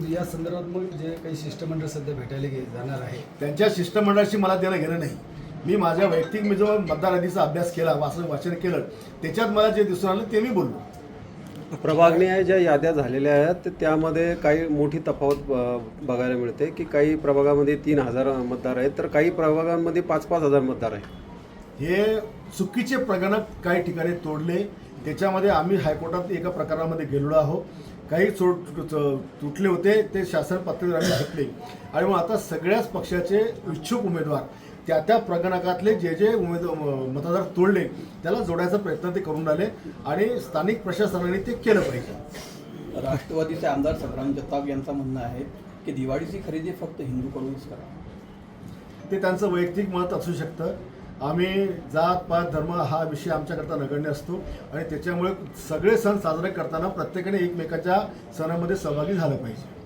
संदर्भात मग जे काही शिष्टमंडळ सध्या भेटायला गे- जाणार आहे. त्यांच्या शिष्टमंडळाशी मला देणं घेणं नाही. मी माझ्या वैयक्तिक मी जो मतदार यादीचा अभ्यास केला वाचन वाचन केलं त्याच्यात मला जे दिसून आलं ते मी बोललो. प्रभागनीय ज्या याद्या झालेल्या आहेत ते त्यामध्ये काही मोठी तफावत अ, बघायला मिळते की काही प्रभागामध्ये तीन हजार मतदार आहेत तर काही प्रभागांमध्ये पाच पाच हजार मतदार आहेत. हे चुकीचे प्रगणक काही ठिकाणी तोडले त्याच्यामध्ये आम्ही हायकोर्टात एका प्रकरणामध्ये गेलेलो आहोत. काही चोट तुटले होते ते शासन पातळीवर आम्ही घेतले आणि मग आता सगळ्याच पक्षाचे इच्छुक उमेदवार त्या त्या प्रगणकातले जे जे उमेद मतदार तोडले त्याला जोडायचा प्रयत्न ते करून राहिले आणि स्थानिक प्रशासनाने ते केलं पाहिजे. राष्ट्रवादीचे आमदार संग्राम जगताप यांचं म्हणणं आहे की दिवाळीची खरेदी फक्त हिंदूकडूनच करा. ते त्यांचं वैयक्तिक मत असू शकतं. आम्ही जात पात धर्म हा विषय आमच्याकरता नगण्य असतो आणि त्याच्यामुळे सगळे सण साजरे करताना प्रत्येकाने एकमेकाच्या सणामध्ये सहभागी झालं पाहिजे.